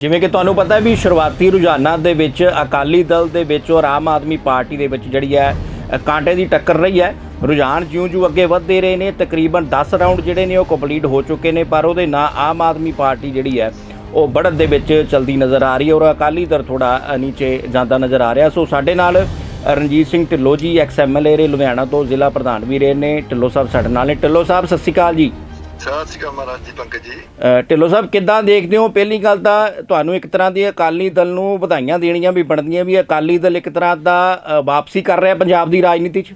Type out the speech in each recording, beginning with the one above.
ਜਿਵੇਂ ਕਿ ਤੁਹਾਨੂੰ ਪਤਾ ਹੈ ਵੀ ਸ਼ੁਰੂਆਤੀ ਰੁਝਾਨਾਂ ਦੇ ਵਿੱਚ ਅਕਾਲੀ ਦਲ ਦੇ ਵਿੱਚ ਔਰ ਆਮ ਆਦਮੀ ਪਾਰਟੀ ਦੇ ਵਿੱਚ ਜਿਹੜੀ ਹੈ ਕਾਂਟੇ ਦੀ ਟੱਕਰ ਰਹੀ ਹੈ। ਰੁਝਾਨ ਜਿਉਂ-ਜਿਉਂ ਅੱਗੇ ਵਧਦੇ ਰਹੇ ਨੇ, ਤਕਰੀਬਨ 10 ਰਾਉਂਡ ਜਿਹੜੇ ਨੇ ਉਹ ਕੰਪਲੀਟ ਹੋ ਚੁੱਕੇ ਨੇ, ਪਰ ਉਹਦੇ ਨਾਲ ਆਮ ਆਦਮੀ ਪਾਰਟੀ ਜਿਹੜੀ ਹੈ, ਉਹ ਬੜਤ ਦੇ ਵਿੱਚ ਚਲਦੀ ਨਜ਼ਰ ਆ ਰਹੀ ਹੈ ਔਰ ਅਕਾਲੀ ਦਲ ਥੋੜਾ ਨੀਚੇ ਜਾਂਦਾ ਨਜ਼ਰ ਆ ਰਿਹਾ। ਸੋ ਸਾਡੇ ਨਾਲ ਰਣਜੀਤ ਸਿੰਘ ਢਿੱਲੋ ਜੀ, ਐਕਸ ਐਮਐਲਏ ਰੇ ਲੁਧਿਆਣਾ ਤੋਂ ਜ਼ਿਲ੍ਹਾ ਪ੍ਰਧਾਨ ਵੀ ਰਹੇ ਨੇ। ਢਿੱਲੋ ਸਾਹਿਬ ਸਾਡੇ ਨਾਲ ਨੇ। ਢਿੱਲੋ ਸਾਹਿਬ, ਸਤਿ ਸ਼੍ਰੀ ਅਕਾਲ ਜੀ। ਸਤਿ ਸ਼੍ਰੀ ਅਕਾਲ ਮਹਾਰਾਜ ਜੀ ਪੰਕਜ ਜੀ। ਢਿੱਲੋਂ ਸਾਹਿਬ ਕਿੱਦਾਂ ਦੇਖਦੇ ਹੋ? ਪਹਿਲੀ ਗੱਲ ਤਾਂ ਤੁਹਾਨੂੰ ਇੱਕ ਤਰ੍ਹਾਂ ਦੀ ਅਕਾਲੀ ਦਲ ਨੂੰ ਵਧਾਈਆਂ ਦੇਣੀਆਂ ਵੀ ਬਣਦੀਆਂ ਵੀ ਅਕਾਲੀ ਦਲ ਇੱਕ ਤਰ੍ਹਾਂ ਦਾ ਵਾਪਸੀ ਕਰ ਰਿਹਾ ਪੰਜਾਬ ਦੀ ਰਾਜਨੀਤੀ 'ਚ?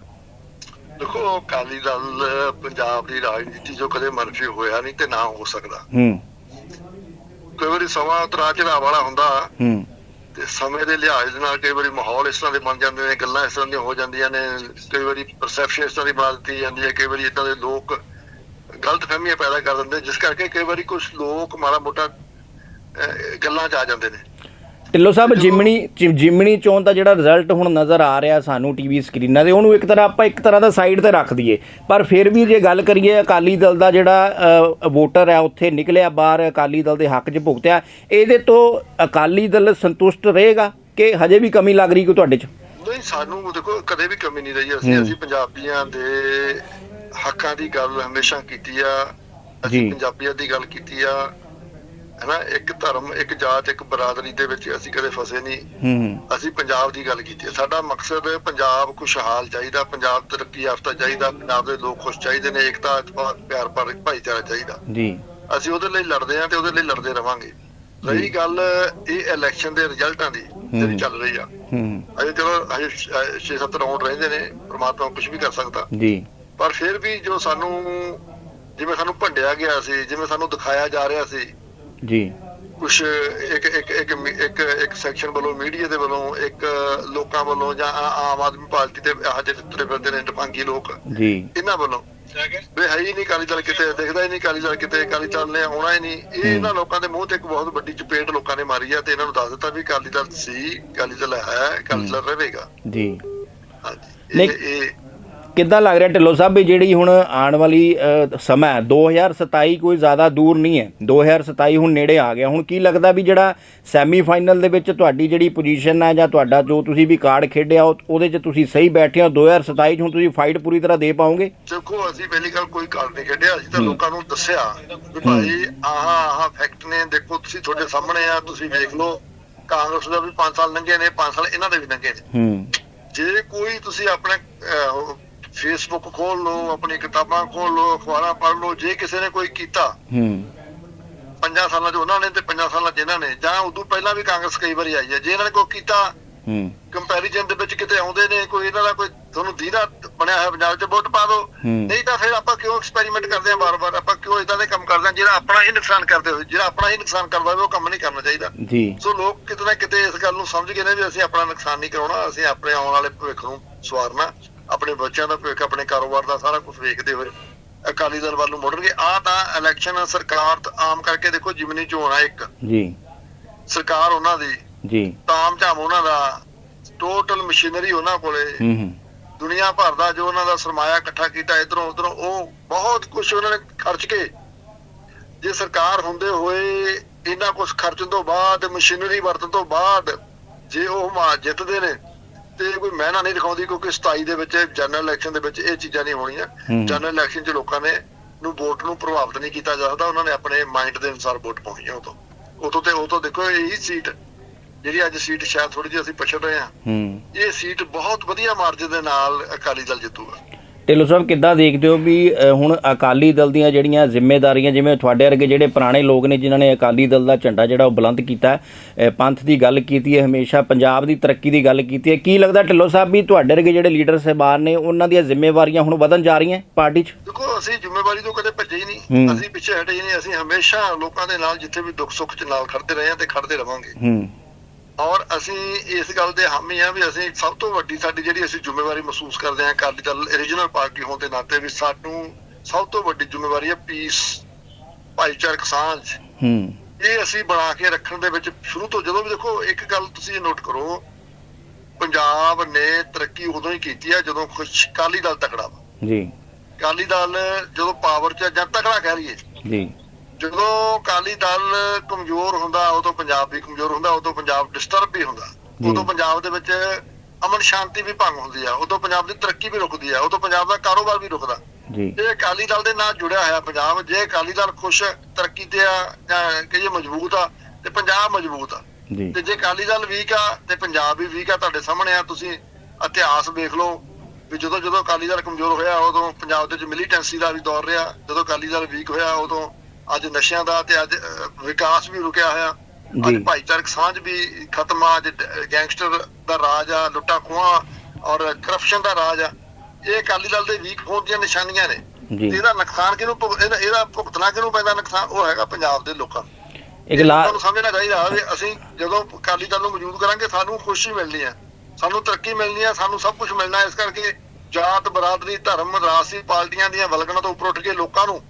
ਦੇਖੋ ਅਕਾਲੀ ਦਲ ਪੰਜਾਬ ਦੀ ਰਾਜਨੀਤੀ ਜੋ ਕਦੇ ਮਨਫੀ ਹੋਇਆ ਨਹੀਂ ਤੇ ਨਾ ਹੋ ਸਕਦਾ। ਹੂੰ। ਕਈ ਵਾਰੀ ਸਮਾਂ ਉਤਰਾ ਚੜਾ ਵਾਲਾ ਹੁੰਦਾ। ਹੂੰ। ਤੇ ਸਮੇਂ ਦੇ ਲਿਹਾਜ਼ ਦੇ ਨਾਲ ਕਈ ਵਾਰੀ ਮਾਹੌਲ ਇਸ ਤਰ੍ਹਾਂ ਦੇ ਬਣ ਜਾਂਦੇ ਨੇ ਗੱਲਾਂ ਇਸ ਤਰ੍ਹਾਂ ਦੀਆਂ ਹੋ ਜਾਂਦੀਆਂ ਨੇ। ਕਈ ਵਾਰੀ ਪਰਸੈਪਸ਼ਨ ਇਸ ਤਰ੍ਹਾਂ ਦੀ ਬਣਾ ਦਿੱਤੀ ਜਾਂਦੀ ਹੈ ਕਈ ਵਾਰੀ ਇਦਾਂ ਦੇ ਲੋਕ ਗਲਤ ਫਹਿਮੀਆਂ ਪੈਦਾ ਕਰ ਦਿੰਦੇ ਜਿਸ ਕਰਕੇ ਕਈ ਵਾਰੀ ਕੁਝ ਲੋਕ ਮਾੜਾ ਮੋਟਾ ਗੱਲਾਂ 'ਚ ਆ ਜਾਂਦੇ ਨੇ। ਢਿੱਲੋਂ ਸਾਹਿਬ ਜਿਮਣੀ ਜਿਮਣੀ ਚੋਣ ਦਾ ਜਿਹੜਾ ਰਿਜ਼ਲਟ ਹੁਣ ਨਜ਼ਰ ਆ ਰਿਹਾ ਸਾਨੂੰ ਟੀਵੀ ਸਕਰੀਨਾਂ ਤੇ ਉਹਨੂੰ ਇੱਕ ਤਰ੍ਹਾਂ ਆਪਾਂ ਇੱਕ ਤਰ੍ਹਾਂ ਦਾ ਸਾਈਡ ਤੇ ਰੱਖ ਦਈਏ। ਪਰ ਫਿਰ ਵੀ ਜੇ ਗੱਲ ਕਰੀਏ ਅਕਾਲੀ ਦਲ ਦਾ ਜਿਹੜਾ ਵੋਟਰ ਹੈ ਉੱਥੇ ਨਿਕਲਿਆ ਬਾਹਰ ਅਕਾਲੀ ਦਲ ਦੇ ਹੱਕ 'ਚ ਭੁਗਤਿਆ ਇਹਦੇ ਤੋਂ ਅਕਾਲੀ ਦਲ ਸੰਤੁਸ਼ਟ ਰਹੇਗਾ ਕਿ ਹਜੇ ਵੀ ਕਮੀ ਲੱਗ ਰਹੀ ਕੋ ਤੁਹਾਡੇ 'ਚ? ਨਹੀਂ ਸਾਨੂੰ ਦੇਖੋ ਕਦੇ ਵੀ ਕਮੀ ਨਹੀਂ ਰਹੀ। ਅਸੀਂ। ਅਸੀਂ ਪੰਜਾਬੀਆਂ ਦੇ ਹੱਕਾਂ ਦੀ ਗੱਲ ਹਮੇਸ਼ਾ ਕੀਤੀ ਆ। ਅਸੀਂ ਪੰਜਾਬੀਅਤ ਦੀ ਗੱਲ ਕੀਤੀ ਆ ਹੈਨਾ ਇੱਕ ਧਰਮ ਇੱਕ ਜਾਤ ਇੱਕ ਬਰਾਦਰੀ ਦੇ ਵਿੱਚ ਅਸੀਂ ਕਦੇ ਫਸੇ ਨਹੀਂ। ਅਸੀਂ ਪੰਜਾਬ ਦੀ ਗੱਲ ਕੀਤੀ ਸਾਡਾ ਮਕਸਦ ਪੰਜਾਬ ਖੁਸ਼ਹਾਲ ਚਾਹੀਦਾ ਪੰਜਾਬ ਤਰੱਕੀ ਯਾਫਤਾ ਚਾਹੀਦਾ ਪੰਜਾਬ ਦੇ ਲੋਕ ਖੁਸ਼ ਚਾਹੀਦੇ ਨੇ ਏਕਤਾ ਇਤਫਾਕ ਪਿਆਰ ਪਰ ਭਾਈਚਾਰਾ ਚਾਹੀਦਾ। ਜੀ। ਅਸੀਂ ਉਹਦੇ ਲਈ ਲੜਦੇ ਹਾਂ ਤੇ ਉਹਦੇ ਲਈ ਲੜਦੇ ਰਵਾਂਗੇ। ਰਹੀ ਗੱਲ ਇਹ ਇਲੈਕਸ਼ਨ ਦੇ ਰਿਜ਼ਲਟਾਂ ਦੀ ਜਿਹੜੀ ਚੱਲ ਰਹੀ ਆ। ਹੂੰ। ਅਜੇ ਚਲੋ ਅਜੇ 6-7 ਰਾਉਂਡ ਰਹਿੰਦੇ ਨੇ ਪ੍ਰਮਾਤਮਾ ਕੁਝ ਵੀ ਕਰ ਸਕਦਾ। ਜੀ। ਪਰ ਫਿਰ ਵੀ ਜੋ ਸਾਨੂੰ ਜਿਵੇਂ ਸਾਨੂੰ ਭੰਡਿਆ ਗਿਆ ਸੀ ਜਿਵੇਂ ਸਾਨੂੰ ਦਿਖਾਇਆ ਜਾ ਰਿਹਾ ਸੀ ਜੀ। ਕੁਝ ਇੱਕ ਇੱਕ ਇੱਕ ਇੱਕ ਇੱਕ ਸੈਕਸ਼ਨ ਵੱਲੋਂ ਮੀਡੀਆ ਦੇ ਵੱਲੋਂ ਇੱਕ ਲੋਕਾਂ ਵੱਲੋਂ ਜਾਂ ਆ- ਆਮ ਆਦਮੀ ਪਾਰਟੀ ਦੇ ਆਹ ਜਿਹੜੇ ਤੁਰੇ ਫਿਰਦੇ ਨੇ ਟਪਾਂਗੀ ਲੋਕ ਜੀ। ਇਹਨਾਂ ਵੱਲੋਂ। ਵੀ ਹੈ ਹੀ ਨਹੀਂ ਕਾਲੀ ਦਲ ਕਿਤੇ ਦਿਖਦਾ ਹੀ ਨਹੀਂ ਕਾਲੀ ਦਲ ਕਿਤੇ ਕਾਲੀ ਦਲ ਨੇ ਆਉਣਾ ਹੀ ਨਹੀਂ। ਇਹ ਇਹਨਾਂ ਲੋਕਾਂ ਦੇ ਮੂੰਹ ਤੇ ਇੱਕ ਬਹੁਤ ਵੱਡੀ ਚਪੇਟ ਲੋਕਾਂ ਨੇ ਮਾਰੀ ਆ ਤੇ ਇਹਨਾਂ ਨੂੰ ਦੱਸ ਦਿੱਤਾ ਵੀ ਕਾਲੀ ਦਲ ਸੀ ਕਾਲੀ ਦਲ ਹੈ ਕਾਲੀ ਦਲ ਰਹੇਗਾ। ਜੀ। ਹਾਂਜੀ। ਇਹ ਕਿੱਦਾਂ ਲੱਗ ਰਿਹਾ? ਢਿੱਲੋਂ ਸਾਹਿਬ ਵੀ ਜਿਹੜੀ ਹੁਣ ਆਉਣ ਵਾਲੀ ਸਮਾਂ ਹੈ, 2027 ਕੋਈ ਜ਼ਿਆਦਾ ਦੂਰ ਨਹੀਂ ਹੈ। 2027 ਹੁਣ ਨੇੜੇ ਆ ਗਿਆ। ਹੁਣ ਕੀ ਲੱਗਦਾ ਵੀ ਜਿਹੜਾ ਸੈਮੀਫਾਈਨਲ ਦੇ ਵਿੱਚ ਤੁਹਾਡੀ ਜਿਹੜੀ ਪੋਜੀਸ਼ਨ ਹੈ ਜਾਂ ਤੁਹਾਡਾ ਜੋ ਤੁਸੀਂ ਵੀ ਕਾਰਡ ਖੇਡਿਆ ਉਹ- ਉਹਦੇ 'ਚ ਤੁਸੀਂ ਸਹੀ ਬੈਠੇ ਹੋ? 2027 'ਚ ਹੁਣ ਤੁਸੀਂ ਫਾਈਟ ਪੂਰੀ ਤਰ੍ਹਾਂ ਦੇ ਪਾਓਗੇ? ਦੇਖੋ ਅਸੀਂ ਪਹਿਲੀ ਗੱਲ ਕੋਈ ਕਾਰਡ ਨਹੀਂ ਖੇਡਿਆ। ਅਸੀਂ ਤਾਂ। ਲੋਕਾਂ ਨੂੰ ਦੱਸਿਆ ਵੀ ਭਾਈ ਆਹ ਆਹ ਫੈਕਟ ਨੇ। ਦੇਖੋ ਤੁਸੀਂ ਤੁਹਾਡੇ ਸਾਹਮਣੇ ਆ ਤੁਸੀਂ ਵੇਖ ਲਓ। ਕਾਂਗਰਸ ਦਾ ਵੀ 5 ਸਾਲ ਲੰਘੇ ਨੇ 5 ਸਾਲ ਇਹਨਾਂ ਦੇ ਵੀ ਲੰਘੇ ਨੇ। ਹੂੰ। ਜੇ ਕੋਈ ਤੁਸੀਂ ਆਪਣੇ ਫੇਸਬੁੱਕ ਖੋਲ ਲਓ ਆਪਣੀ ਕਿਤਾਬਾਂ ਖੋਲ ਲਓ ਅਖਬਾਰਾਂ ਪੜ੍ਹ ਲਓ ਜੇ ਕਿਸੇ ਨੇ ਕੋਈ ਕੀਤਾ ਹੂੰ। ਪੰਜਾਂ ਸਾਲਾਂ 'ਚ ਉਹਨਾਂ ਨੇ ਤੇ ਪੰਜਾਂ ਸਾਲਾਂ 'ਚ ਇਹਨਾਂ ਨੇ ਜਾਂ ਉਦੋਂ ਪਹਿਲਾਂ ਵੀ ਕਾਂਗਰਸ ਕਈ ਵਾਰੀ ਆਈ ਹੈ ਜੇ ਇਹਨਾਂ ਨੇ ਕੋਈ ਕੀਤਾ ਹੂੰ। ਕੰਪੈਰੀਜ਼ਨ ਦੇ ਵਿੱਚ ਕਿਤੇ ਆਉਂਦੇ ਨੇ ਕੋਈ ਇਹਨਾਂ ਦਾ ਕੋਈ ਤੁਹਾਨੂੰ ਦੀਦਾ ਬਣਿਆ ਹੋਇਆ ਪੰਜਾਬ 'ਚ ਵੋਟ ਪਾ ਦਿਓ। ਨਹੀਂ ਤਾਂ ਫਿਰ ਆਪਾਂ ਕਿਉਂ ਐਕਸਪੈਰੀਮੈਂਟ ਕਰਦੇ ਹਾਂ ਵਾਰ-ਵਾਰ? ਆਪਾਂ ਕਿਉਂ ਇਦਾਂ ਦੇ ਕੰਮ ਕਰਦੇ ਹਾਂ ਜਿਹੜਾ ਆਪਣਾ ਹੀ ਨੁਕਸਾਨ ਕਰਦੇ ਹੋਏ? ਜਿਹੜਾ ਆਪਣਾ ਹੀ ਨੁਕਸਾਨ ਕਰਦਾ ਹੋਵੇ ਉਹ ਕੰਮ ਨਹੀਂ ਕਰਨਾ ਚਾਹੀਦਾ। ਜੀ। ਸੋ ਲੋਕ ਕਿਤੇ ਨਾ ਕਿਤੇ ਇਸ ਗੱਲ ਨੂੰ ਸਮਝ ਗਏ ਨੇ ਵੀ ਅਸੀਂ ਆਪਣਾ ਨੁਕਸਾਨ ਨਹੀਂ ਕਰਾਉਣਾ ਅਸੀਂ ਆਪਣੇ ਆਉਣ ਵਾਲੇ ਭਵਿੱਖ ਨੂੰ ਸਵਾਰਨਾ ਆਪਣੇ ਬੱਚਿਆਂ ਦਾ ਭਵਿੱਖ ਆਪਣੇ ਕਾਰੋਬਾਰ ਦਾ ਸਾਰਾ ਕੁਝ ਵੇਖਦੇ ਹੋਏ ਅਕਾਲੀ ਦਲ ਵੱਲ ਨੂੰ ਮੁੜਨਗੇ। ਆ ਤਾਂ ਇਲੈਕਸ਼ਨ ਸਰਕਾਰ ਆਮ ਕਰਕੇ ਦੇਖੋ ਜਿਮਨੀ ਚੋਣ ਆ ਇੱਕ। ਜੀ। ਸਰਕਾਰ ਉਹਨਾਂ ਦੀ ਜੀ। ਤਾਮ ਝਾਮ ਉਹਨਾਂ ਦਾ ਟੋਟਲ ਮਸ਼ੀਨਰੀ ਉਹਨਾਂ ਕੋਲੇ। ਹੂੰ ਹੂੰ। ਦੁਨੀਆ ਭਰ ਦਾ ਜੋ ਉਹਨਾਂ ਦਾ ਸਰਮਾਇਆ ਇਕੱਠਾ ਕੀਤਾ ਇਧਰੋਂ ਉਧਰੋਂ ਉਹ ਬਹੁਤ ਕੁਝ ਉਹਨਾਂ ਨੇ ਖਰਚ ਕੇ। ਜੇ ਸਰਕਾਰ ਹੁੰਦੇ ਹੋਏ ਇੰਨਾ ਕੁਝ ਖਰਚਣ ਤੋਂ ਬਾਅਦ ਮਸ਼ੀਨਰੀ ਵਰਤਣ ਤੋਂ ਬਾਅਦ ਜੇ ਉਹ ਮਾ ਜਿੱਤਦੇ ਨੇ ਤੇ ਕੋਈ ਮਹਿਨਾ ਨਹੀਂ ਦਿਖਾਉਂਦੀ ਕਿਉਂਕਿ 27 ਦੇ ਵਿੱਚ ਜਨਰਲ ਇਲੈਕਸ਼ਨ ਦੇ ਵਿੱਚ ਇਹ ਚੀਜ਼ਾਂ ਨਹੀਂ ਹੋਣੀਆਂ। ਜਨਰਲ ਇਲੈਕਸ਼ਨ 'ਚ ਲੋਕਾਂ ਨੇ ਨੂੰ ਵੋਟ ਨੂੰ ਪ੍ਰਭਾਵਿਤ ਨਹੀਂ ਕੀਤਾ ਜਾ ਸਕਦਾ ਉਹਨਾਂ ਨੇ ਆਪਣੇ ਮਾਈਂਡ ਦੇ ਅਨੁਸਾਰ ਵੋਟ ਪਾਉਣੀ ਹੈ ਉਤੋਂ ਉਤੋਂ ਤੇ ਉਤੋਂ ਦੇਖੋ ਇਹੀ ਸੀਟ ਜਿਹੜੀ ਅੱਜ ਸੀਟ ਸ਼ਾਇਦ ਥੋੜੀ ਜਿਹੀ ਅਸੀਂ ਪਛੜ ਰਹੇ ਹਾਂ। ਹੂੰ। ਇਹ ਸੀਟ ਬਹੁਤ ਵਧੀਆ ਮਾਰਜਨ ਦੇ ਨਾਲ ਅਕਾਲੀ ਦਲ ਜਿੱਤੂਗਾ। ਢਿੱਲੋਂ ਸਾਹਿਬ ਕਿੱਦਾਂ ਦੇਖਦੇ ਹੋ ਵੀ ਹੁਣ ਅਕਾਲੀ ਦਲ ਦੀਆਂ ਜਿਹੜੀਆਂ ਜ਼ਿੰਮੇਵਾਰੀਆਂ ਜਿਵੇਂ ਤੁਹਾਡੇ ਵਰਗੇ ਜਿਹੜੇ ਪੁਰਾਣੇ ਲੋਕ ਨੇ ਜਿਨ੍ਹਾਂ ਨੇ ਅਕਾਲੀ ਦਲ ਦਾ ਝੰਡਾ ਜਿਹੜਾ ਉਹ ਬੁਲੰਦ ਕੀਤਾ ਪੰਥ ਦੀ ਗੱਲ ਕੀਤੀ ਹੈ ਹਮੇਸ਼ਾ ਪੰਜਾਬ ਦੀ ਤਰੱਕੀ ਦੀ ਗੱਲ ਕੀਤੀ ਹੈ ਕੀ ਲੱਗਦਾ ਢਿੱਲੋਂ ਸਾਹਿਬ ਵੀ ਤੁਹਾਡੇ ਵਰਗੇ ਜਿਹੜੇ ਲੀਡਰ ਸਹਿਬਾਨ ਨੇ ਉਹਨਾਂ ਦੀਆਂ ਜ਼ਿੰਮੇਵਾਰੀਆਂ ਹੁਣ ਵਧਣ ਜਾ ਰਹੀਆਂ ਪਾਰਟੀ 'ਚ? ਦੇਖੋ ਅਸੀਂ ਜ਼ਿੰਮੇਵਾਰੀ ਤੋਂ ਕਦੇ ਭੱਜੇ ਹੀ ਨਹੀਂ। ਅਸੀਂ ਪਿੱਛੇ ਹਟੇ ਹੀ ਨਹੀਂ ਅਸੀਂ ਹਮੇਸ਼ਾ ਲੋਕਾਂ ਦੇ ਨਾਲ ਜਿੱਥੇ ਵੀ ਦੁੱਖ ਸੁੱਖ 'ਚ ਨਾਲ ਖੜਦੇ ਰਹੇ ਹਾਂ ਤੇ ਖੜਦੇ ਰਵਾਂਗੇ। ਹੂੰ। ਔਰ ਅਸੀਂ ਇਸ ਗੱਲ ਦੇ ਹਾਮੀ ਆ ਵੀ ਅਸੀਂ ਸਭ ਤੋਂ ਵੱਡੀ ਸਾਡੀ ਜਿਹੜੀ ਅਸੀਂ ਜ਼ਿੰਮੇਵਾਰੀ ਮਹਿਸੂਸ ਕਰਦੇ ਹਾਂ ਅਕਾਲੀ ਦਲ ਓਰੀਜਨਲ ਪਾਰਟੀ ਹੋਣ ਦੇ ਨਾਤੇ ਵੀ ਸਾਨੂੰ ਸਭ ਤੋਂ ਵੱਡੀ ਜ਼ਿੰਮੇਵਾਰੀ ਹੈ ਪੀਸ ਭਾਈਚਾਰਕ ਸਾਂਝ। ਹੂੰ। ਇਹ ਅਸੀਂ ਬਣਾ ਕੇ ਰੱਖਣ ਦੇ ਵਿੱਚ ਸ਼ੁਰੂ ਤੋਂ ਜਦੋਂ ਵੀ ਦੇਖੋ ਇੱਕ ਗੱਲ ਤੁਸੀਂ ਨੋਟ ਕਰੋ ਪੰਜਾਬ ਨੇ ਤਰੱਕੀ ਉਦੋਂ ਹੀ ਕੀਤੀ ਹੈ ਜਦੋਂ ਖੁਸ਼ ਅਕਾਲੀ ਦਲ ਤਕੜਾ ਵਾ। ਜੀ। ਅਕਾਲੀ ਦਲ ਜਦੋਂ ਪਾਵਰ 'ਚ ਜਾਂ ਤਕੜਾ ਕਹਿ ਲਈਏ। ਜੀ। ਜਦੋਂ ਅਕਾਲੀ ਦਲ ਕਮਜ਼ੋਰ ਹੁੰਦਾ ਉਦੋਂ ਪੰਜਾਬ ਵੀ ਕਮਜ਼ੋਰ ਹੁੰਦਾ ਉਦੋਂ ਪੰਜਾਬ ਡਿਸਟਰਬ ਵੀ ਹੁੰਦਾ। ਉਦੋਂ ਪੰਜਾਬ ਦੇ ਵਿੱਚ ਅਮਨ ਸ਼ਾਂਤੀ ਵੀ ਭੰਗ ਹੁੰਦੀ ਆ ਉਦੋਂ ਪੰਜਾਬ ਦੀ ਤਰੱਕੀ ਵੀ ਰੁਕਦੀ ਆ ਉਦੋਂ ਪੰਜਾਬ ਦਾ ਕਾਰੋਬਾਰ ਵੀ ਰੁਕਦਾ। ਜੀ। ਇਹ ਅਕਾਲੀ ਦਲ ਦੇ ਨਾਲ ਜੁੜਿਆ ਹੋਇਆ ਪੰਜਾਬ ਜੇ ਅਕਾਲੀ ਦਲ ਖੁਸ਼ ਤਰੱਕੀ ਤੇ ਆ ਜਾਂ ਕਹੀਏ ਮਜ਼ਬੂਤ ਆ ਤੇ ਪੰਜਾਬ ਮਜ਼ਬੂਤ ਆ। ਜੀ। ਤੇ ਜੇ ਅਕਾਲੀ ਦਲ ਵੀਕ ਆ ਤੇ ਪੰਜਾਬ ਵੀ ਵੀਕ ਆ ਤੁਹਾਡੇ ਸਾਹਮਣੇ ਆ ਤੁਸੀਂ ਇਤਿਹਾਸ ਵੇਖ ਲਓ ਵੀ ਜਦੋਂ ਜਦੋਂ ਅਕਾਲੀ ਦਲ ਕਮਜ਼ੋਰ ਹੋਇਆ ਉਦੋਂ ਪੰਜਾਬ ਦੇ ਵਿੱਚ ਮਿਲੀਟੈਂਸੀ ਦਾ ਵੀ ਦੌਰ ਰਿਹਾ ਜਦੋਂ ਅਕਾਲੀ ਦਲ ਵੀਕ ਹੋਇਆ ਉਦੋਂ ਅੱਜ ਨਸ਼ਿਆਂ ਦਾ ਤੇ ਅੱਜ ਵਿਕਾਸ ਵੀ ਰੁਕਿਆ ਹੋਇਆ। ਅੱਜ। ਭਾਈਚਾਰਕ ਸਾਂਝ ਵੀ ਖਤਮ ਆ। ਅੱਜ ਗੈਂਗਸਟਰ ਦਾ ਰਾਜ ਆ ਲੁੱਟਾ ਖੋਹਾਂ ਔਰ ਕਰਪਸ਼ਨ ਦਾ ਰਾਜ ਆ। ਇਹ ਅਕਾਲੀ ਦਲ ਦੇ ਵੀਕ ਹੋਣ ਦੀਆਂ ਨਿਸ਼ਾਨੀਆਂ ਨੇ। ਇਹਦਾ ਨੁਕਸਾਨ ਕਿਹਨੂੰ ਇਹਦਾ ਭੁਗਤਣਾ ਕਿਹਨੂੰ ਪੈਂਦਾ ਨੁਕਸਾਨ? ਉਹ ਹੈਗਾ ਪੰਜਾਬ ਦੇ ਲੋਕਾਂ ਇੱਕ ਲਾ ਤੁਹਾਨੂੰ ਸਮਝਣਾ ਚਾਹੀਦਾ ਵੀ ਅਸੀਂ ਜਦੋਂ ਅਕਾਲੀ ਦਲ ਨੂੰ ਮੌਜੂਦ ਕਰਾਂਗੇ ਸਾਨੂੰ ਖੁਸ਼ੀ ਮਿਲਣੀ ਹੈ ਸਾਨੂੰ ਤਰੱਕੀ ਮਿਲਣੀ ਹੈ ਸਾਨੂੰ ਸਭ ਕੁਝ ਮਿਲਣਾ। ਇਸ ਕਰਕੇ ਜਾਤ ਬਰਾਦਰੀ ਧਰਮ ਰਾਜਸੀ ਪਾਰਟੀਆਂ ਦੀਆਂ ਵਲਗਣਾਂ ਤੋਂ ਉੱਪਰ ਉੱਠ ਕੇ ਲੋਕਾਂ ਨੂੰ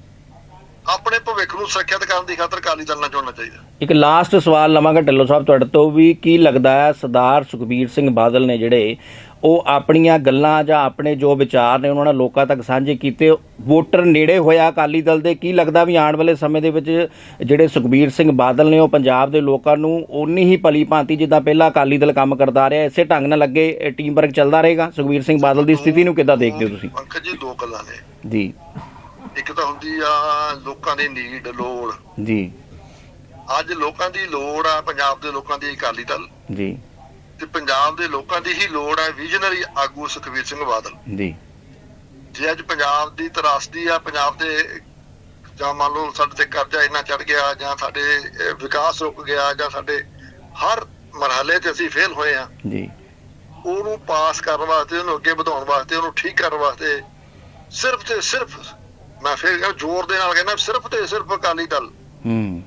ਆਪਣੇ ਭਵਿੱਖ ਨੂੰ ਸੁਰੱਖਿਅਤ ਕਰਨ ਦੀ ਖਾਤਰ ਅਕਾਲੀ ਦਲ ਨਾਲ ਜੁੜਨਾ ਚਾਹੀਦਾ। ਇੱਕ ਲਾਸਟ ਸਵਾਲ ਲਵਾਂਗਾ ਢਿੱਲੋਂ ਸਾਹਿਬ ਤੁਹਾਡੇ ਤੋਂ ਵੀ ਕੀ ਲੱਗਦਾ ਹੈ? ਸਰਦਾਰ ਸੁਖਬੀਰ ਸਿੰਘ ਬਾਦਲ ਨੇ ਜਿਹੜੇ ਉਹ ਆਪਣੀਆਂ ਗੱਲਾਂ ਜਾਂ ਆਪਣੇ ਜੋ ਵਿਚਾਰ ਨੇ ਉਹਨਾਂ ਨੇ ਲੋਕਾਂ ਤੱਕ ਸਾਂਝੇ ਕੀਤੇ। ਵੋਟਰ ਨੇੜੇ ਹੋਇਆ ਅਕਾਲੀ ਦਲ ਦੇ। ਕੀ ਲੱਗਦਾ ਵੀ ਆਉਣ ਵਾਲੇ ਸਮੇਂ ਦੇ ਵਿੱਚ ਜਿਹੜੇ ਸੁਖਬੀਰ ਸਿੰਘ ਬਾਦਲ ਨੇ ਉਹ ਪੰਜਾਬ ਦੇ ਲੋਕਾਂ ਨੂੰ ਉਨੀ ਹੀ ਭਲੀ ਭਾਂਤੀ ਜਿੱਦਾਂ ਪਹਿਲਾਂ ਅਕਾਲੀ ਦਲ ਕੰਮ ਕਰਦਾ ਰਿਹਾ ਇਸੇ ਢੰਗ ਨਾਲ ਅੱਗੇ ਟੀਮ ਵਰਕ ਚੱਲਦਾ ਰਹੇਗਾ? ਸੁਖਬੀਰ ਸਿੰਘ ਬਾਦਲ ਦੀ ਸਥਿਤੀ ਨੂੰ ਕਿੱਦਾਂ ਦੇਖਦੇ ਹੋ ਤੁਸੀਂ? ਪੰਕਜ ਜੀ ਦੋ ਗੱਲਾਂ ਨੇ। ਜੀ। ਇੱਕ ਤਾਂ ਹੁੰਦੀ ਆ ਲੋਕਾਂ ਦੀ ਨੀਡ ਲੋੜ। ਜੀ। ਅੱਜ ਲੋਕਾਂ ਦੀ ਲੋੜ ਆ ਪੰਜਾਬ ਦੇ ਲੋਕਾਂ ਦੀ ਅਕਾਲੀ ਦਲ। ਜੀ। ਤੇ ਪੰਜਾਬ ਦੇ ਲੋਕਾਂ ਦੀ ਹੀ ਲੋੜ ਆ ਵਿਜ਼ਨਰੀ ਆਗੂ ਸੁਖਬੀਰ ਸਿੰਘ ਬਾਦਲ। ਜੀ। ਜੇ ਅੱਜ ਪੰਜਾਬ ਦੀ ਤਰਾਸਦੀ ਆ ਪੰਜਾਬ ਦੇ ਜਾਂ ਮੰਨ ਲਓ ਸਾਡੇ ਤੇ ਕਰਜ਼ਾ ਇੰਨਾ ਚੜ ਗਿਆ ਜਾਂ ਸਾਡੇ ਵਿਕਾਸ ਰੁਕ ਗਿਆ ਜਾਂ ਸਾਡੇ ਹਰ ਮਰਹਲੇ ਤੇ ਅਸੀਂ ਫੇਲ ਹੋਏ ਆ। ਜੀ। ਉਹਨੂੰ ਪਾਸ ਕਰਨ ਵਾਸਤੇ ਉਹਨੂੰ ਅੱਗੇ ਵਧਾਉਣ ਵਾਸਤੇ ਉਹਨੂੰ ਠੀਕ ਕਰਨ ਵਾਸਤੇ ਸਿਰਫ ਤੇ ਸਿਰਫ ਮੈਂ ਫਿਰ ਜ਼ੋਰ ਦੇ ਨਾਲ ਕਹਿੰਦਾ ਸਿਰਫ ਤੇ ਸਿਰਫ ਅਕਾਲੀ ਦਲ। ਹੂੰ।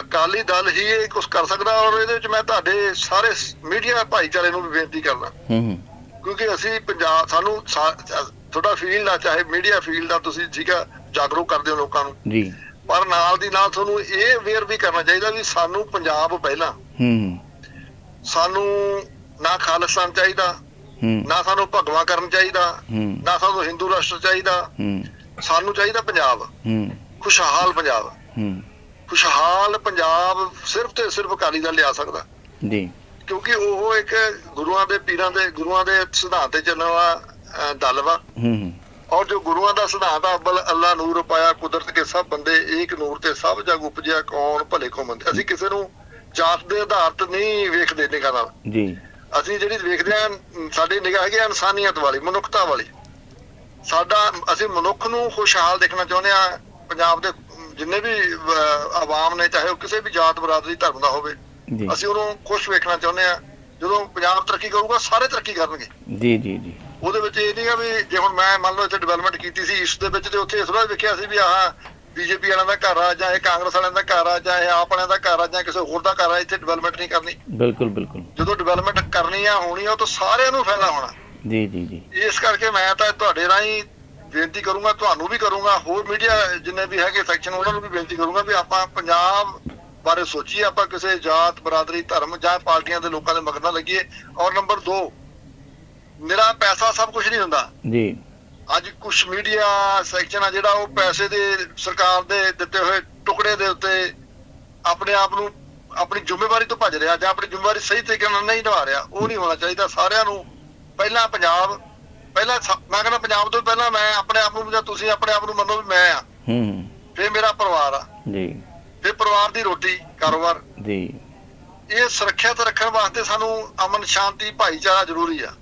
ਅਕਾਲੀ ਦਲ ਹੀ ਇਹ ਕੁਝ ਕਰ ਸਕਦਾ ਔਰ ਇਹਦੇ ਵਿੱਚ ਮੈਂ ਤੁਹਾਡੇ ਸਾਰੇ ਮੀਡੀਆ ਭਾਈਚਾਰੇ ਨੂੰ ਵੀ ਬੇਨਤੀ ਕਰਦਾ। ਹੂੰ ਕਿਉਂਕਿ ਅਸੀਂ ਪੰਜਾਬ ਸਾਨੂੰ ਤੁਹਾਡਾ ਫੀਲਡ ਆ ਚਾਹੇ ਮੀਡੀਆ ਫੀਲਡ ਆ ਤੁਸੀਂ ਠੀਕ ਆ ਜਾਗਰੂਕ ਕਰਦੇ ਹੋ ਲੋਕਾਂ ਨੂੰ। ਜੀ। ਪਰ ਨਾਲ ਦੀ ਨਾਲ ਤੁਹਾਨੂੰ ਇਹ ਅਵੇਅਰ ਵੀ ਕਰਨਾ ਚਾਹੀਦਾ ਵੀ ਸਾਨੂੰ ਪੰਜਾਬ ਪਹਿਲਾਂ। ਹੂੰ ਸਾਨੂੰ ਨਾ ਖਾਲਿਸਤਾਨ ਚਾਹੀਦਾ ਨਾ ਸਾਨੂੰ ਭਗਵਾ ਕਰਨ ਚਾਹੀਦਾ ਨਾ ਸਾਨੂੰ ਹਿੰਦੂ ਰਾਸ਼ਟਰ ਚਾਹੀਦਾ। ਹੂੰ। ਸਾਨੂੰ ਚਾਹੀਦਾ ਪੰਜਾਬ। ਹੂੰ। ਖੁਸ਼ਹਾਲ ਪੰਜਾਬ। ਹੂੰ। ਖੁਸ਼ਹਾਲ ਪੰਜਾਬ ਸਿਰਫ ਤੇ ਸਿਰਫ ਅਕਾਲੀ ਦਲ ਲਿਆ ਸਕਦਾ। ਜੀ। ਕਿਉਂਕਿ ਉਹ ਇੱਕ ਗੁਰੂਆਂ ਦੇ ਪੀਰਾਂ ਦੇ ਗੁਰੂਆਂ ਦੇ ਸਿਧਾਂਤ ਤੇ ਚੱਲਣ ਵਾਲਾ ਦਲ ਵਾ। ਹੂੰ ਔਰ ਜੋ ਗੁਰੂਆਂ ਦਾ ਸਿਧਾਂਤ ਆ ਅੱਬਲ ਅੱਲਾ ਨੂਰ ਪਾਇਆ ਕੁਦਰਤ ਕੇ ਸਭ ਬੰਦੇ ਏਕ ਨੂਰ ਤੇ ਸਭ ਜਗ ਉਪਜਿਆ ਕੌਣ ਭਲੇ ਕੋ ਮੰਦੇ। ਅਸੀਂ ਕਿਸੇ ਨੂੰ ਜਾਤ ਦੇ ਆਧਾਰ ਤੇ ਨਹੀਂ ਵੇਖਦੇ ਨਿਗਾਹ ਨਾਲ। ਜੀ। ਅਸੀਂ ਜਿਹੜੀ ਵੇਖਦੇ ਆ ਸਾਡੀ ਨਿਗਾਹ ਹੈਗੀ ਇਨਸਾਨੀਅਤ ਵਾਲੀ ਮਨੁੱਖਤਾ ਵਾਲੀ। ਸਾਡਾ ਅਸੀਂ ਮਨੁੱਖ ਨੂੰ ਖੁਸ਼ਹਾਲ ਦੇਖਣਾ ਚਾਹੁੰਦੇ ਆ ਪੰਜਾਬ ਦੇ ਜਿੰਨੇ ਵੀ ਆਵਾਮ ਨੇ ਚਾਹੇ ਉਹ ਕਿਸੇ ਵੀ ਜਾਤ ਬਰਾਦਰੀ ਧਰਮ ਦਾ ਹੋਵੇ ਅਸੀਂ ਉਹਨੂੰ ਖੁਸ਼ ਵੇਖਣਾ ਚਾਹੁੰਦੇ ਆ ਜਦੋਂ ਪੰਜਾਬ ਤਰੱਕੀ ਕਰੂਗਾ ਸਾਰੇ ਤਰੱਕੀ ਕਰਨਗੇ। ਜੀ ਜੀ ਜੀ। ਉਹਦੇ ਵਿੱਚ ਇਹ ਨਹੀਂਗਾ ਵੀ ਜੇ ਹੁਣ ਮੈਂ ਮੰਨ ਲਓ ਇੱਥੇ ਡਿਵੈਲਪਮੈਂਟ ਕੀਤੀ ਸੀ ਇਸ ਦੇ ਵਿੱਚ ਤੇ ਉੱਥੇ ਇਸ ਵਾਰ ਵੇਖਿਆ ਸੀ ਵੀ ਆਹ ਬੀਜੇਪੀ ਵਾਲਿਆਂ ਦਾ ਘਰ ਆ ਜਾਂ ਇਹ ਕਾਂਗਰਸ ਵਾਲਿਆਂ ਦਾ ਘਰ ਆ ਜਾਂ ਇਹ ਆਪ ਵਾਲਿਆਂ ਦਾ ਘਰ ਆ ਜਾਂ ਕਿਸੇ ਹੋਰ ਦਾ ਘਰ ਆ ਇੱਥੇ ਡਿਵੈਲਪਮੈਂਟ ਨਹੀਂ ਕਰਨੀ। ਬਿਲਕੁਲ ਬਿਲਕੁਲ। ਜਦੋਂ ਡਿਵੈਲਪਮੈਂਟ ਕਰਨੀ ਆ ਹੋਣੀ ਆ ਉਹ ਤਾਂ ਸਾਰਿਆਂ ਨੂੰ ਫਾਇਦਾ ਹੋਣਾ। ਜੀ ਜੀ ਜੀ। ਇਸ ਕਰਕੇ ਮੈਂ ਤਾਂ ਤੁਹਾਡੇ ਰਾਹੀਂ ਬੇਨਤੀ ਕਰੂੰਗਾ ਤੁਹਾਨੂੰ ਵੀ ਕਰੂੰਗਾ ਹੋਰ ਮੀਡੀਆ ਜਿੰਨੇ ਵੀ ਹੈਗੇ ਸੈਕਸ਼ਨ ਉਹਨਾਂ ਨੂੰ ਵੀ ਬੇਨਤੀ ਕਰੂੰਗਾ ਵੀ ਆਪਾਂ ਪੰਜਾਬ ਬਾਰੇ ਸੋਚੀਏ ਆਪਾਂ ਕਿਸੇ ਜਾਤ ਬਰਾਦਰੀ ਧਰਮ ਜਾਂ ਪਾਰਟੀਆਂ ਦੇ ਲੋਕਾਂ ਦੇ ਮਗਰ ਨਾ ਲੱਗੀਏ। ਔਰ ਨੰਬਰ 2 ਮੇਰਾ ਪੈਸਾ ਸਭ ਕੁਝ ਨਹੀਂ ਹੁੰਦਾ। ਜੀ। ਅੱਜ ਕੁਝ ਮੀਡੀਆ ਸੈਕਸ਼ਨ ਆ ਜਿਹੜਾ ਉਹ ਪੈਸੇ ਦੇ ਸਰਕਾਰ ਦੇ ਦਿੱਤੇ ਹੋਏ ਟੁਕੜੇ ਦੇ ਉੱਤੇ ਆਪਣੇ ਆਪ ਨੂੰ ਆਪਣੀ ਜ਼ਿੰਮੇਵਾਰੀ ਤੋਂ ਭੱਜ ਰਿਹਾ ਜਾਂ ਆਪਣੀ ਜ਼ਿੰਮੇਵਾਰੀ ਸਹੀ ਤਰੀਕੇ ਨਾਲ ਨਹੀਂ ਨਿਭਾ ਰਿਹਾ ਉਹ ਨਹੀਂ ਹੋਣਾ ਚਾਹੀਦਾ। ਸਾਰਿਆਂ ਨੂੰ ਪਹਿਲਾਂ ਪੰਜਾਬ ਪਹਿਲਾਂ ਸ- ਮੈਂ ਕਹਿੰਦਾ ਪੰਜਾਬ ਤੋਂ ਪਹਿਲਾਂ ਮੈਂ ਆਪਣੇ ਆਪ ਨੂੰ ਜਾਂ ਤੁਸੀਂ ਆਪਣੇ ਆਪ ਨੂੰ ਮੰਨੋ ਵੀ ਮੈਂ ਆ। ਹੂੰ। ਫਿਰ ਮੇਰਾ ਪਰਿਵਾਰ ਆ। ਜੀ। ਫਿਰ ਪਰਿਵਾਰ ਦੀ ਰੋਟੀ ਕਾਰੋਬਾਰ। ਜੀ। ਇਹ ਸੁਰੱਖਿਅਤ ਰੱਖਣ ਵਾਸਤੇ ਸਾਨੂੰ ਅਮਨ ਸ਼ਾਂਤੀ ਭਾਈਚਾਰਾ ਜ਼ਰੂਰੀ ਆ।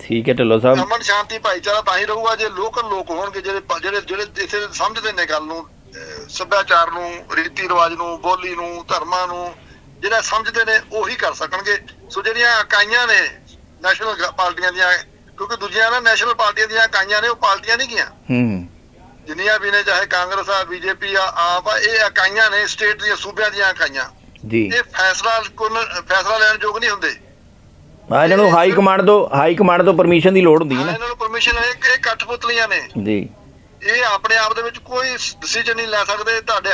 ਠੀਕ ਹੈ ਢਿੱਲੋਂ ਸਾਹਿਬ। ਅਮਨ ਸ਼ਾਂਤੀ ਭਾਈਚਾਰਾ ਤਾਂ ਹੀ ਰਹੂਗਾ ਜੇ ਲੋਕਲ ਲੋਕ ਹੋਣਗੇ ਜਿਹੜੇ ਪ- ਜਿਹੜੇ ਜਿਹੜੇ ਇੱਥੇ ਸਮਝਦੇ ਨੇ ਗੱਲ ਨੂੰ ਅਹ ਸੱਭਿਆਚਾਰ ਨੂੰ ਰੀਤੀ ਰਿਵਾਜ ਨੂੰ ਬੋਲੀ ਨੂੰ ਧਰਮਾਂ ਨੂੰ ਜਿਹੜਾ ਸਮਝਦੇ ਨੇ ਉਹੀ ਕਰ ਸਕਣਗੇ। ਸੋ ਜਿਹੜੀਆਂ ਇਕਾਈਆਂ ਨੇ ਨੈਸ਼ਨਲ ਪਾਰਟੀਆਂ ਦੀਆਂ ਕਿਉਂਕਿ ਦੂਜੀਆਂ ਨਾ ਨੈਸ਼ਨਲ ਪਾਰਟੀਆਂ ਦੀਆਂ ਇਕਾਈਆਂ ਨੇ ਉਹ ਪਾਰਟੀਆਂ ਨਹੀਂ ਗੀਆਂ ਹੂੰ। ਜਿੰਨੀਆਂ ਵੀ ਨੇ ਚਾਹੇ ਕਾਂਗਰਸ ਆ ਬੀਜੇਪੀ ਆ ਆਪ ਆ ਇਹ ਇਕਾਈਆਂ ਨੇ ਸਟੇਟ ਦੀਆਂ ਸੂਬਿਆਂ ਦੀਆਂ ਇਕਾਈਆਂ। ਜੀ। ਇਹ ਫੈਸਲਾ ਕੋਨ ਫੈਸਲਾ ਲੈਣ ਯੋਗ ਨਹੀਂ ਹੁੰਦੇ। ਆ ਇਹਨਾਂ ਨੂੰ ਹਾਈ ਕਮਾਂਡ ਤੋਂ ਹਾਈ ਕਮਾਂਡ ਤੋਂ ਪਰਮਿਸ਼ਨ ਦੀ ਲੋੜ ਹੁੰਦੀ ਹੈ ਨਾ। ਇਹਨਾਂ ਨੂੰ ਪਰਮਿਸ਼ਨ ਹੈ ਕਿ ਇਹ ਕਠਪੁਤਲੀਆਂ ਨੇ। ਜੀ। ਇਹ ਆਪਣੇ ਆਪ ਦੇ ਵਿੱਚ ਕੋਈ ਡਿਸੀਜਨ ਨਹੀਂ ਲੈ ਸਕਦੇ ਤੁਹਾਡੇ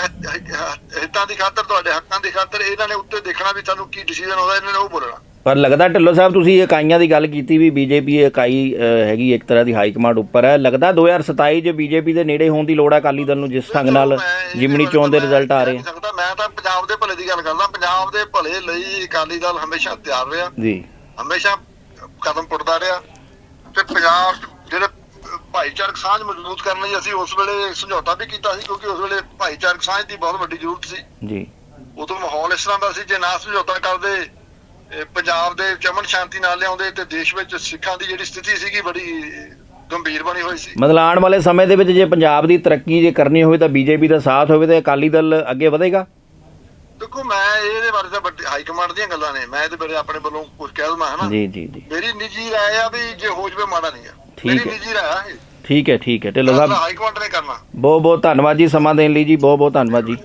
ਹਿੱਤਾਂ ਦੀ ਖਾਤਰ ਤੁਹਾਡੇ ਹੱਕਾਂ ਦੀ ਖਾਤਰ ਇਹਨਾਂ ਨੇ ਉੱਤੇ ਦੇਖਣਾ ਵੀ ਸਾਨੂੰ ਕੀ ਡਿਸੀਜਨ ਹੋਦਾ ਇਹਨਾਂ ਨੇ ਉਹ ਬੋਲਣਾ। ਪਰ ਲੱਗਦਾ ਢਿੱਲੋਂ ਸਾਹਿਬ ਤੁਸੀਂ ਇਕਾਈਆਂ ਦੀ ਗੱਲ ਕੀਤੀ ਵੀ ਬੀਜੇਪੀ ਇਕਾਈ ਹੈਗੀ ਇੱਕ ਤਰ੍ਹਾਂ ਦੀ ਹਾਈ ਕਮਾਂਡ ਉੱਪਰ ਹੈ। ਲੱਗਦਾ 2027 'ਚ ਬੀਜੇਪੀ ਦੇ ਨੇੜੇ ਹੋਣ ਦੀ ਲੋੜ ਹੈ ਅਕਾਲੀ ਦਲ ਨੂੰ ਜਿਸ ਢੰਗ ਨਾਲ ਜਿਮਣੀ ਚੋਣ ਦੇ ਰਿਜ਼ਲਟ ਆ ਰਹੇ ਨਹੀਂ ਸਕਦਾ ਮੈਂ ਤਾਂ ਪੰਜਾਬ ਦੇ ਭਲੇ ਦੀ ਗੱਲ ਕਰਦਾ। ਪੰਜਾਬ ਦੇ ਭਲੇ ਲਈ ਅਕਾਲੀ ਦਲ ਹਮੇਸ਼ਾ ਤਿਆਰ ਰਿਹਾ। ਜੀ। ਹਮੇਸ਼ਾ ਕਦਮ ਪੁੱਟਦਾ ਰਿਹਾ। ਤੇ ਪੰਜਾਬ ਜਿਹੜੇ ਭਾਈਚਾਰਕ ਸਾਂਝ ਮਜ਼ਬੂਤ ਕਰਨ ਲਈ ਅਸੀਂ ਉਸ ਵੇਲੇ ਸਮਝੌਤਾ ਵੀ ਕੀਤਾ ਸੀ ਕਿਉਂਕਿ ਉਸ ਵੇਲੇ ਭਾਈਚਾਰਕ ਸਾਂਝ ਦੀ ਬਹੁਤ ਵੱਡੀ ਜ਼ਰੂਰਤ ਸੀ। ਜੀ। ਉਦੋਂ ਮਾਹੌਲ ਇਸ ਤਰ੍ਹਾਂ ਦਾ ਸੀ ਜੇ ਨਾ ਸਮਝੌਤਾ ਕਰਦੇ ਪੰਜਾਬ ਦੇ ਚਮਨ ਸ਼ਾਂਤੀ ਨਾਲ ਲਿਆਉਂਦੇ ਤੇ ਦੇਸ਼ ਵਿੱਚ ਸਿੱਖਾਂ ਦੀ ਜਿਹੜੀ ਸਥਿਤੀ ਸੀਗੀ ਬੜੀ ਗੰਭੀਰ ਬਣੀ ਹੋਈ ਸੀ। ਮਤਲਬ ਆਉਣ ਵਾਲੇ ਸਮੇਂ ਦੇ ਵਿੱਚ ਜੇ ਪੰਜਾਬ ਦੀ ਤਰੱਕੀ ਜੇ ਕਰਨੀ ਹੋਵੇ ਤਾਂ ਬੀਜੇਪੀ ਦਾ ਸਾਥ ਹੋਵੇ ਤਾਂ ਅਕਾਲੀ ਦਲ ਅੱਗੇ ਵਧੇਗਾ? ਦੇਖੋ ਮੈਂ ਇਹਦੇ ਬਾਰੇ ਤਾਂ ਵੱਡੀ ਹਾਈ ਕਮਾਂਡ ਦੀਆਂ ਗੱਲਾਂ ਨੇ। ਮੈਂ ਇਹਦੇ ਬਾਰੇ ਆਪਣੇ ਵੱਲੋਂ ਕੁਝ ਕਹਿ ਦਵਾਂ ਹਨਾ? ਜੀ ਜੀ ਜੀ। ਮੇਰੀ ਨਿੱਜੀ ਰਾਏ ਆ ਵੀ ਜੇ ਹੋ ਜਵੇ ਮਾੜਾ ਨਹੀਂ ਆ। ਮੇਰੀ। ਨਿੱਜੀ ਰਾਏ ਆ ਠੀਕ ਹੈ ਠੀਕ ਹੈ। ਢਿੱਲੋਂ ਸਾਹਿਬ। ਹਾਈ ਕਮਾਂਡ ਨੇ ਕਰਨਾ। ਬਹੁਤ ਬਹੁਤ ਧੰਨਵਾਦ ਜੀ ਸਮਾਂ ਦੇਣ ਲਈ ਜੀ। ਬਹੁਤ ਬਹੁਤ ਧੰਨਵਾਦ ਜੀ।